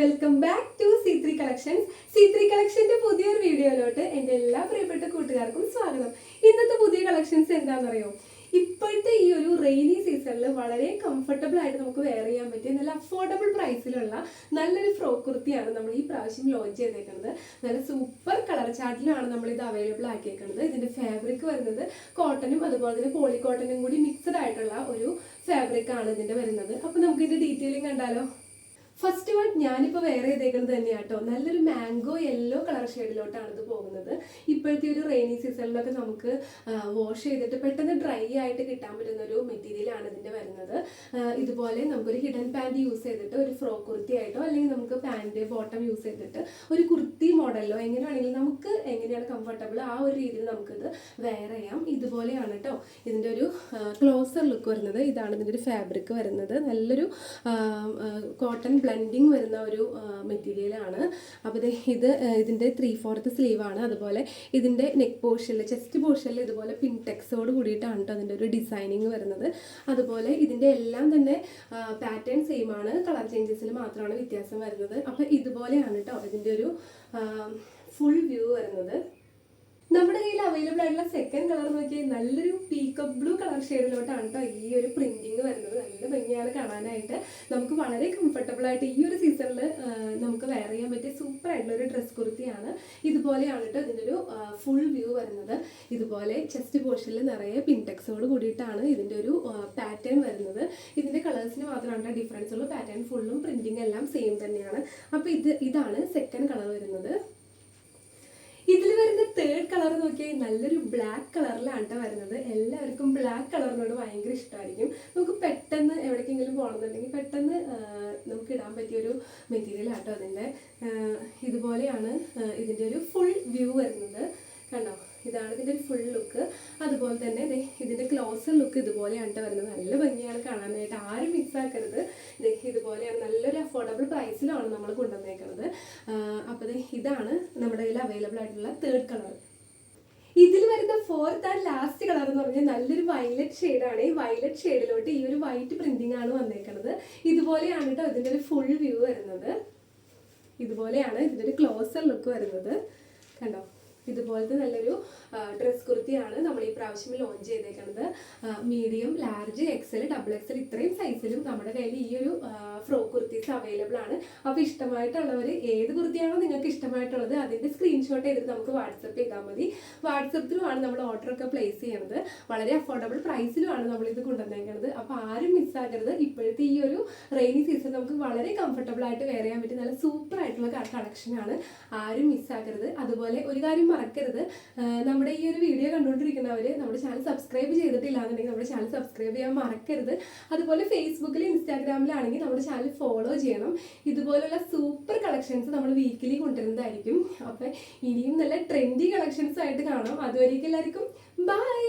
Welcome back to C three collections C three കളക്ഷന്റെ പുതിയൊരു വീഡിയോയിലോട്ട് എന്റെ എല്ലാ പ്രിയപ്പെട്ട കൂട്ടുകാർക്കും സ്വാഗതം. ഇന്നത്തെ പുതിയ കളക്ഷൻസ് എന്താണെന്നറിയോ? ഇപ്പോഴത്തെ ഈ ഒരു റെയിനി സീസണിൽ വളരെ കംഫർട്ടബിൾ ആയിട്ട് നമുക്ക് വെയർ ചെയ്യാൻ പറ്റിയ നല്ല അഫോർഡബിൾ പ്രൈസിലുള്ള നല്ലൊരു ഫ്രോക്ക് കുർത്തിയാണ് നമ്മൾ ഈ പ്രാവശ്യം ലോഞ്ച് ചെയ്തേക്കുന്നത്. നല്ല സൂപ്പർ കളർ ചാർട്ടിലാണ് നമ്മൾ ഇത് അവൈലബിൾ ആക്കിയേക്കുന്നത്. ഇതിന്റെ ഫാബ്രിക് വരുന്നത് കോട്ടനും അതുപോലെ തന്നെ പോളി കോട്ടനും കൂടി മിക്സഡ് ആയിട്ടുള്ള ഒരു ഫാബ്രിക് ആണ് ഇതിന്റെ വരുന്നത്. അപ്പോൾ നമുക്ക് ഇതിന്റെ ഡീറ്റെയിലിംഗ് കണ്ടാലോ? ഫസ്റ്റ് വൺ ഞാനിപ്പോൾ വേറെ ഏതെങ്കിലും തന്നെയാണ് കേട്ടോ നല്ലൊരു മാംഗോ യെല്ലോ കളർ ഷെയ്ഡിലോട്ടാണ് ഇത് പോകുന്നത്. ഇപ്പോഴത്തെ ഒരു റെയിനി സീസണിലൊക്കെ നമുക്ക് വാഷ് ചെയ്തിട്ട് പെട്ടെന്ന് ഡ്രൈ ആയിട്ട് കിട്ടാൻ പറ്റുന്ന ഒരു മെറ്റീരിയലാണ് ഇതിന്റെ വരുന്നത്. ഇതുപോലെ നമുക്കൊരു ഹിഡൻ പാന്റ് യൂസ് ചെയ്തിട്ട് ഒരു ഫ്രോക്ക് കുർത്തി ആയിട്ടോ അല്ലെങ്കിൽ നമുക്ക് പാന്റ് ബോട്ടം യൂസ് ചെയ്തിട്ട് ഒരു കുർത്തി മോഡലിലോ എങ്ങനെയാണെങ്കിലും നമുക്ക് എങ്ങനെയാണ് കംഫർട്ടബിൾ ആ ഒരു രീതിയിൽ നമുക്കിത് വെയർ ചെയ്യാം. ഇതുപോലെയാണ് കേട്ടോ ഇതിന്റെ ഒരു ക്ലോസർ ലുക്ക് വരുന്നത്. ഇതാണ് ഇതിന്റെ ഒരു ഫാബ്രിക് വരുന്നത്. നല്ലൊരു കോട്ടൺ ബ്ലെൻഡിങ് വരുന്ന ഒരു മെറ്റീരിയലാണ് അപ്പോൾ ഇത് ഇതിന്റെ ത്രീ ഫോർത്ത് സ്ലീവാണ് അതുപോലെ ഇതിന്റെ നെക്ക് പോർഷനിൽ ചെസ്റ്റ് പോർഷനിൽ ഇതുപോലെ പിൻടെക്സോട് കൂടിയിട്ടാണ് കേട്ടോ അതിന്റെ ഒരു ഡിസൈനിങ് വരുന്നത്. അതുപോലെ ഇതിന്റെ എല്ലാം തന്നെ പാറ്റേൺ സെയിം ആണ്. കളർ ചേഞ്ചസിൽ മാത്രമാണ് വ്യത്യാസം വരുന്നത്. അപ്പോൾ ഇതുപോലെയാണ് കേട്ടോ ഇതിന്റെ ഒരു ഫുൾ വ്യൂ വരുന്നത്. നമ്മുടെ കയ്യിൽ അവൈലബിൾ ആയിട്ടുള്ള സെക്കൻഡ് കളർ നോക്കിയാൽ നല്ലൊരു പീക്കപ്പ് ബ്ലൂ കളർ ഷെയ്ഡിലോട്ടാണ് കേട്ടോ ഈ ഒരു പ്രിന്റിങ് വരുന്നത്. നല്ല ഭംഗിയാണ് കാണാനായിട്ട്. നമുക്ക് വളരെ കംഫർട്ടബിൾ ആയിട്ട് ഈ ഒരു സീസണിൽ നമുക്ക് വെയർ ചെയ്യാൻ പറ്റിയ സൂപ്പർ ആയിട്ടുള്ള ഒരു ഡ്രസ് കുർത്തിയാണ്. ഇതുപോലെയാണ് കേട്ടോ ഇതിന്റെ ഒരു ഫുൾ വ്യൂ വരുന്നത്. ഇതുപോലെ ചെസ്റ്റ് പോർഷനിൽ നിറയെ പിൻടെക്സോട് കൂടിയിട്ടാണ് ഇതിന്റെ ഒരു പാറ്റേൺ വരുന്നത്. ഇതിന്റെ കളേഴ്സിന് മാത്രമാണ് ഡിഫറൻസ് ഉള്ളൂ. പാറ്റേൺ ഫുള്ളും പ്രിന്റിങ് എല്ലാം സെയിം തന്നെയാണ്. അപ്പോൾ ഇത് ഇതാണ് സെക്കൻഡ് കളർ വരുന്നത്. കളർ നോക്കിയാൽ നല്ലൊരു ബ്ലാക്ക് കളറിലാണ് കേട്ടോ വരുന്നത്. എല്ലാവർക്കും ബ്ലാക്ക് കളറിനോട് ഭയങ്കര ഇഷ്ടമായിരിക്കും നമുക്ക് പെട്ടെന്ന് എവിടേക്കെങ്കിലും പോകണമെന്നുണ്ടെങ്കിൽ പെട്ടെന്ന് നമുക്ക് ഇടാൻ പറ്റിയൊരു മെറ്റീരിയൽ ആട്ടോ അതിന്റെ. ഇതുപോലെയാണ് ഇതിന്റെ ഒരു ഫുൾ വ്യൂ വരുന്നത്. കണ്ടോ? ഇതാണ് ഇതിന്റെ ഒരു ഫുൾ ലുക്ക് അതുപോലെ തന്നെ ഇതിന്റെ ക്ലോസർ ലുക്ക് ഇതുപോലെയാണ് വരുന്നത്. നല്ല ഭംഗിയാണ് കാണാനായിട്ട്. ആരും മിക്സ് ആക്കരുത്. ഇതുപോലെയാണ് നല്ലൊരു അഫോർഡബിൾ പ്രൈസിലാണ് നമ്മൾ കൊണ്ടുവന്നേക്കുന്നത് അപ്പോൾ ഇതാണ് നമ്മുടെ കയ്യിൽ അവൈലബിൾ ആയിട്ടുള്ള തേർഡ് കളർ ഇതിൽ വരുന്ന ഫോർത്ത് ആൻഡ് ലാസ്റ്റ് കളർ എന്ന് പറഞ്ഞാൽ നല്ലൊരു വയലറ്റ് ഷെയ്ഡാണ് ഈ വയലറ്റ് ഷെയ്ഡിലോട്ട് ഈ ഒരു വൈറ്റ് പ്രിന്റിംഗ് ആണ് വന്നേക്കുന്നത് ഇതുപോലെയാണ് കേട്ടോ ഇതിന്റെ ഒരു ഫുൾ വ്യൂ വരുന്നത്. ഇതുപോലെയാണ് ഇതിന്റെ ഒരു ക്ലോസർ ലുക്ക് വരുന്നത്. കണ്ടോ? ഇതുപോലത്തെ നല്ലൊരു ഡ്രസ് കുർത്തിയാണ് നമ്മൾ ഈ പ്രാവശ്യം ലോഞ്ച് ചെയ്തേക്കുന്നത് medium large XL double XL ഇത്രയും സൈസിലും നമ്മുടെ കയ്യിൽ ഈ ഒരു ഫ്രോക്ക് കുർത്തീസ് അവൈലബിൾ ആണ്. അപ്പോൾ ഇഷ്ടമായിട്ടുള്ളവർ ഏത് കുർത്തിയാണോ നിങ്ങൾക്ക് ഇഷ്ടമായിട്ടുള്ളത് അതിന്റെ സ്ക്രീൻഷോട്ട് ചെയ്തിട്ട് നമുക്ക് വാട്സപ്പ് ചെയ്താൽ മതി. വാട്സപ്പ് ത്രൂ ആണ് നമ്മൾ ഓർഡർ ഒക്കെ പ്ലേസ് ചെയ്യുന്നത് വളരെ അഫോർഡബിൾ പ്രൈസിലുമാണ് നമ്മൾ ഇത് കൊണ്ടുവന്നേക്കുന്നത് അപ്പോൾ ആരും മിസ്സാകരുത് ഇപ്പോഴത്തെ ഈ ഒരു റെയിനി സീസൺ നമുക്ക് വളരെ കംഫർട്ടബിൾ ആയിട്ട് വെയർ ചെയ്യാൻ പറ്റിയ നല്ല സൂപ്പർ ആയിട്ടുള്ള കളക്ഷനാണ് ആരും മിസ്സാക്കരുത് അതുപോലെ ഒരു കാര്യം മറക്കരുത്. നമ്മുടെ ഈ ഒരു വീഡിയോ കണ്ടുകൊണ്ടിരിക്കുന്നവർ നമ്മുടെ ചാനൽ സബ്സ്ക്രൈബ് ചെയ്തിട്ടില്ല എന്നുണ്ടെങ്കിൽ നമ്മുടെ ചാനൽ സബ്സ്ക്രൈബ് ചെയ്യാൻ മറക്കരുത്. അതുപോലെ ഫേസ്ബുക്കിൽ ഇൻസ്റ്റാഗ്രാമിലാണെങ്കിൽ നമ്മുടെ ചാനൽ ഫോളോ ചെയ്യണം. ഇതുപോലുള്ള സൂപ്പർ കളക്ഷൻസ് നമ്മൾ വീക്കിലി കൊണ്ടുവരുന്നതായിരിക്കും. അപ്പം ഇനിയും നല്ല ട്രെൻഡി കളക്ഷൻസ് ആയിട്ട് കാണാം. അതുവരേക്കും എല്ലാവർക്കും ബൈ